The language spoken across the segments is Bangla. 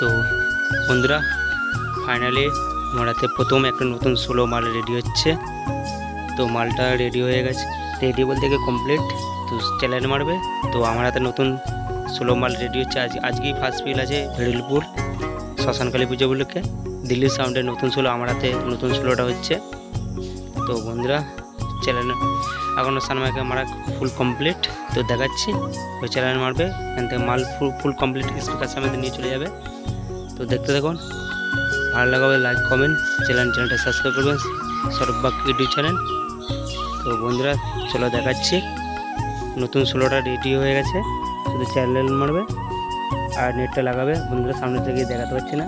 তো বন্ধুরা ফাইনালি মোড়াতে প্রথম একটা নতুন সোলো মাল রেডি হচ্ছে। তো মালটা রেডি হয়ে গেছে। রেডি বলতে গিয়ে কমপ্লিট তো চ্যালেঞ্জ মারবে। তো আমার হাতে নতুন সোলো মাল রেডি হচ্ছে। আজ আজকেই ফার্স্ট ফিল আছে ভেড়িলপুর শ্মশানকালী পুজো উপলক্ষে দিল্লি সাউন্ডের নতুন সোলো আমার হাতে নতুন সোলোটা হচ্ছে। তো বন্ধুরা চ্যালেঞ্জ এখনও সানমাকে মারা ফুল কমপ্লিট তো দেখাচ্ছি। ওই চ্যালেঞ্জ মারবে। এখান থেকে মাল ফুল ফুল কমপ্লিট স্পিকার সামনে নিয়ে চলে যাবে। তো দেখতে দেখুন ভালো লাগাবে লাইক কমেন্ট চ্যানেল চ্যানেলটা সাবস্ক্রাইব করবেন। সরবাগ ইউটিউব চ্যানেল তো বন্ধুরা, চলো দেখাচ্ছি। নতুন ষোলোটা রেডি হয়ে গেছে। শুধু চ্যানেল মারবে আর নেটটা লাগাবে। বন্ধুরা, সামনে থেকে দেখাতে পারছি না।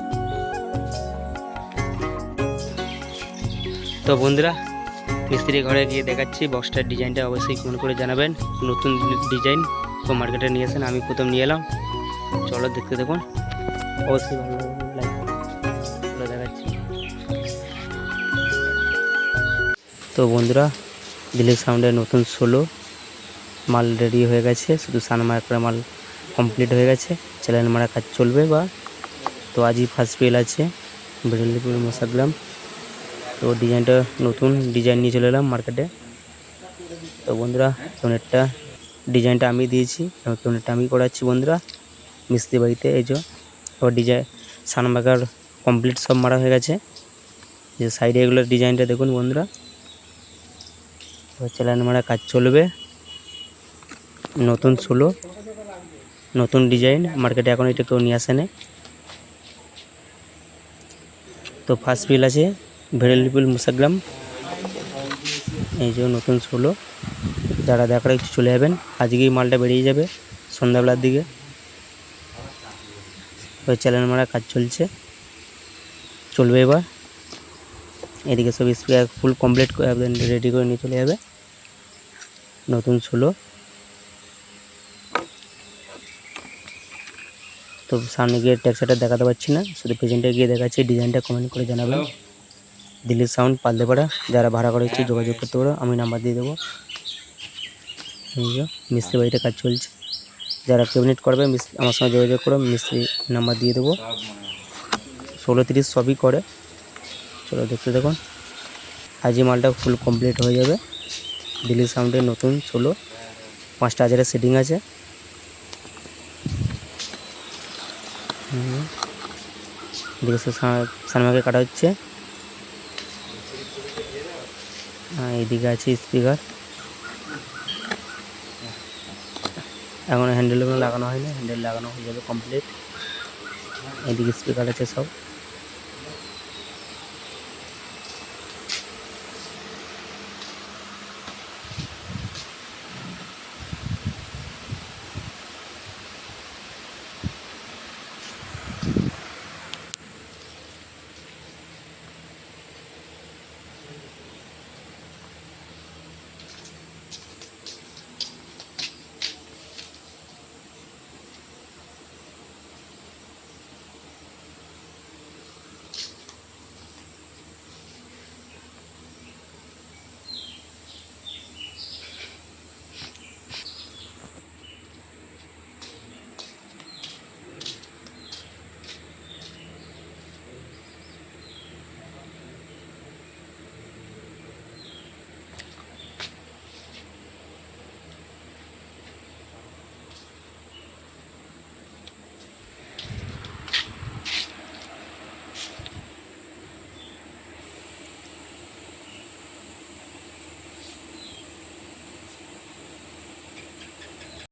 তো বন্ধুরা, মিস্ত্রি ঘরে গিয়ে দেখাচ্ছি। বক্সটার ডিজাইনটা অবশ্যই কমেন্ট করে জানাবেন। নতুন ডিজাইন তো মার্কেটে নিয়ে আসেন, আমি প্রথম নিয়ে এলাম। চলো দেখতে দেখুন অবশ্যই ভালো লাগবে চলো দেখাচ্ছি। তো বন্ধুরা দিলীপ সাউন্ডের নতুন সোলো মাল রেডি হয়ে গেছে, শুধু সানমার করে মাল কমপ্লিট হয়ে গেছে। চ্যানেল মারা কাজ চলবে বা, তো আজই ফার্স্ট পেল আছে বেরেলিপুর মশাগ্রাম। তো ডিজাইনটা নতুন ডিজাইন নিয়ে চলে এলাম মার্কেটে তো বন্ধুরা পেনেরটা ডিজাইনটা আমি দিয়েছি এবং পেনেরটা আমি করাচ্ছি বন্ধুরা। মিস্ত্রি বাড়িতে, এই ওর ডিজাইন সানবাগার কমপ্লিট সব মারা হয়ে গেছে। যে সাইডে এগুলোর ডিজাইনটা দেখুন বন্ধুরা। এবার মারা কাজ চলবে। নতুন ষোলো নতুন ডিজাইন মার্কেটে এখন এটা কেউ নিয়ে আসে না তো ফার্স্ট বিল আছে ভেরেলিপুল মুসাগ্রাম। এই যে নতুন ষোলো যারা দেখার একটু চলে যাবেন, আজকেই মালটা বেরিয়ে যাবে সন্ধ্যাবেলার দিকে। ওই চ্যানেল মারা কাজ চলছে। চলবে এবার। এদিকে সব স্পিকার ফুল কমপ্লিট করে রেডি করে নিয়ে চলে যাবে। নতুন ষোলো। তো সামনে গিয়ে ট্যাক্সাটা দেখাতে পারছি না। শুধু পেছনটা গিয়ে দেখাচ্ছি ডিজাইনটা কমেন্ট করে জানাবেন। দিল্লি সাউন্ড পালদেপাড়া। যারা ভাড়া করে ইচ্ছে যোগাযোগ করতে পারো আমি নাম্বার দিয়ে দেবো। মিস্ত্রি বাড়িতে কাজ চলছে। যারা ক্যাবিনেট করবে আমার সঙ্গে যোগাযোগ করে মিস্ত্রি নাম্বার দিয়ে দেবো। ষোলো তিরিশ সবই করে। চলো দেখতে দেখুন আজই মালটা ফুল কমপ্লিট হয়ে যাবে। দিল্লি সাউন্ডের নতুন, ষোলো। পাঁচটা হাজারের সেটিং আছে। এদিকে সানমাকে কাটা হচ্ছে। আর এইদিকে আছে স্পিকার এখন হ্যান্ডেলগুলো লাগানো হয়নি হ্যান্ডেল লাগানো হয়ে যাবে কমপ্লিট এদিকে স্পিকার আছে সব।